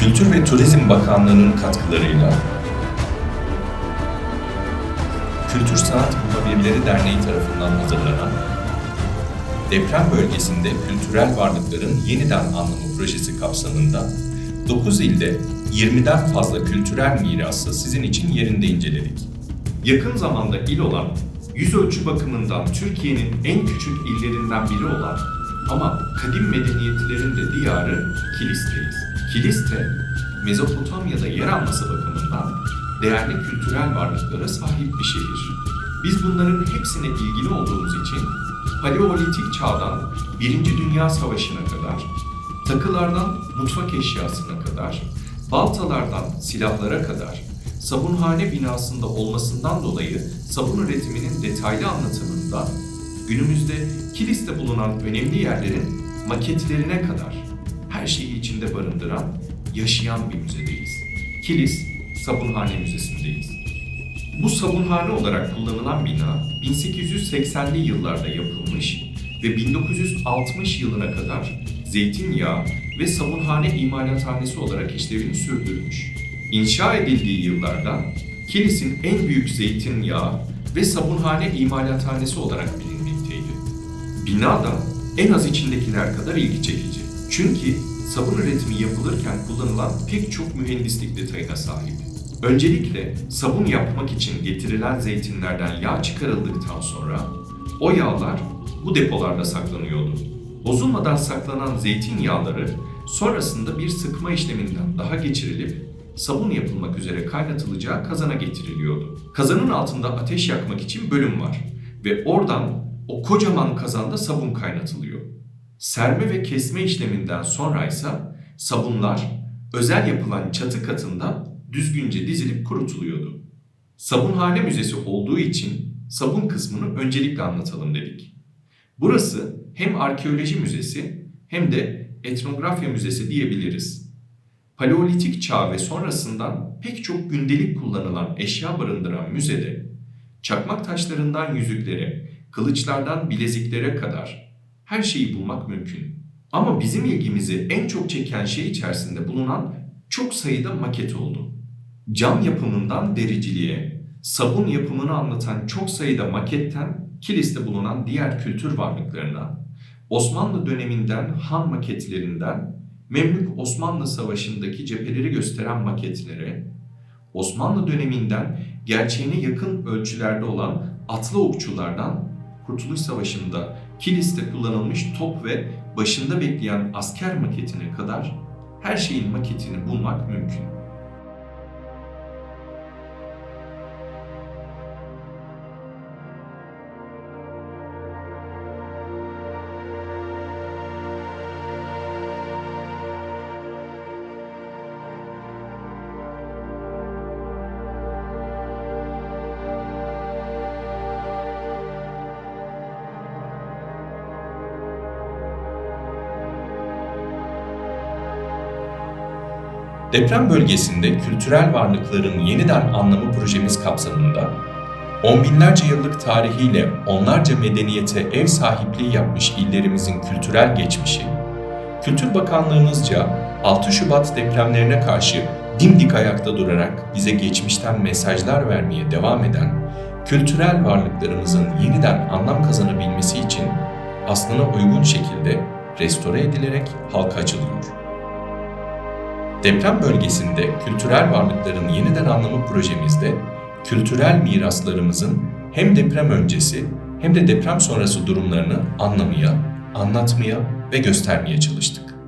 Kültür ve Turizm Bakanlığı'nın katkılarıyla Kültür Sanat Muhabirleri Derneği tarafından hazırlanan deprem bölgesinde kültürel varlıkların yeniden anlamı projesi kapsamında 9 ilde 20'den fazla kültürel mirası sizin için yerinde inceledik. Yakın zamanda il olan, yüz ölçü bakımından Türkiye'nin en küçük illerinden biri olan ama kadim medeniyetlerin de diyarı Kilis'teyiz. Kiliste, Mezopotamya'da yer alması bakımından değerli kültürel varlıklara sahip bir şehir. Biz bunların hepsine ilgili olduğumuz için Paleolitik çağdan Birinci Dünya Savaşı'na kadar, takılardan mutfak eşyasına kadar, baltalardan silahlara kadar, sabunhane binasında olmasından dolayı sabun üretiminin detaylı anlatımında günümüzde Kilis'te bulunan önemli yerlerin maketlerine kadar her şeyi içinde barındıran yaşayan bir müzedeyiz. Kilis Sabunhane Müzesi'ndeyiz. Bu sabunhane olarak kullanılan bina 1880'li yıllarda yapılmış ve 1960 yılına kadar zeytinyağı ve sabunhane imalathanesi olarak işlevini sürdürmüş. İnşa edildiği yıllarda Kilis'in en büyük zeytinyağı ve sabunhane imalathanesi olarak bilinmekteydi. Bina da en az içindekiler kadar ilgi çekici. Çünkü sabun üretimi yapılırken kullanılan pek çok mühendislik detayına sahip. Öncelikle sabun yapmak için getirilen zeytinlerden yağ çıkarıldıktan sonra o yağlar bu depolarda saklanıyordu. Bozulmadan saklanan zeytinyağları sonrasında bir sıkma işleminden daha geçirilip sabun yapılmak üzere kaynatılacağı kazana getiriliyordu. Kazanın altında ateş yakmak için bölüm var ve oradan o kocaman kazanda sabun kaynatılıyor. Serme ve kesme işleminden sonra ise sabunlar özel yapılan çatı katında düzgünce dizilip kurutuluyordu. Sabunhane müzesi olduğu için sabun kısmını öncelikle anlatalım dedik. Burası hem arkeoloji müzesi hem de etnografya müzesi diyebiliriz. Paleolitik çağ ve sonrasından pek çok gündelik kullanılan eşya barındıran müzede çakmak taşlarından yüzüklere, kılıçlardan bileziklere kadar her şeyi bulmak mümkün. Ama bizim ilgimizi en çok çeken şey içerisinde bulunan çok sayıda maket oldu. Cam yapımından dericiliğe, sabun yapımını anlatan çok sayıda maketten Kilis'te bulunan diğer kültür varlıklarına, Osmanlı döneminden han maketlerinden Memlük Osmanlı Savaşı'ndaki cepheleri gösteren maketlere, Osmanlı döneminden gerçeğine yakın ölçülerde olan atlı okçulardan Kurtuluş Savaşı'nda Kilis'te kullanılmış top ve başında bekleyen asker maketine kadar her şeyin maketini bulmak mümkün. Deprem bölgesinde kültürel varlıkların yeniden anlamı projemiz kapsamında on binlerce yıllık tarihiyle onlarca medeniyete ev sahipliği yapmış illerimizin kültürel geçmişi, Kültür Bakanlığımızca 6 Şubat depremlerine karşı dimdik ayakta durarak bize geçmişten mesajlar vermeye devam eden kültürel varlıklarımızın yeniden anlam kazanabilmesi için aslına uygun şekilde restore edilerek halka açılıyor. Deprem bölgesinde kültürel varlıkların yeniden anlamı projemizde kültürel miraslarımızın hem deprem öncesi hem de deprem sonrası durumlarını anlamaya, anlatmaya ve göstermeye çalıştık.